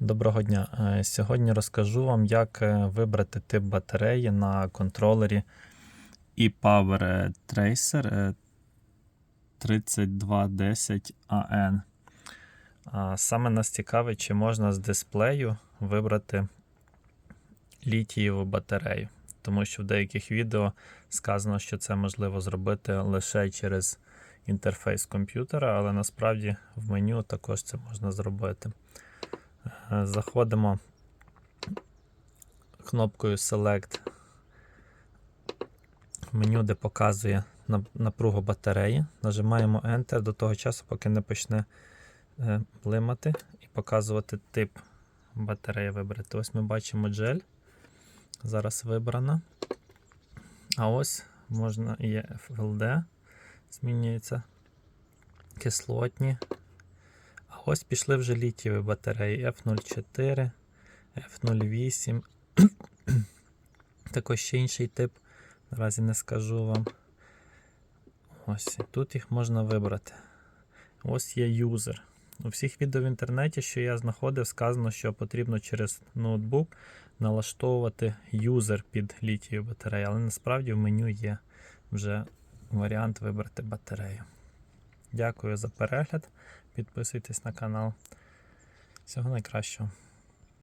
Доброго дня. Е, Сьогодні розкажу вам, як е, вибрати тип батареї на контролері ePower Tracer е, 3210AN. Саме нас цікавить, чи можна з дисплею вибрати літієву батарею. Тому що в деяких відео сказано, що це можливо зробити лише через інтерфейс комп'ютера, але насправді в меню також це можна зробити. Заходимо кнопкою Select меню, де показує напругу батареї. Нажимаємо Enter до того часу, поки не почне е, блимати і показувати тип батареї вибрати. Ось ми бачимо джель. Зараз вибрана. А ось можна є FLD, змінюється кислотні. Ось пішли вже літієві батареї F04, F08. Також ще інший тип. Наразі не скажу вам. Ось тут їх можна вибрати. Ось є юзер. У всіх відео в інтернеті, що я знаходив, сказано, що потрібно через ноутбук налаштовувати юзер під літієву батарею, але насправді в меню є вже варіант вибрати батарею. Дякую за перегляд. Підписуйтесь на канал. Всього найкращого.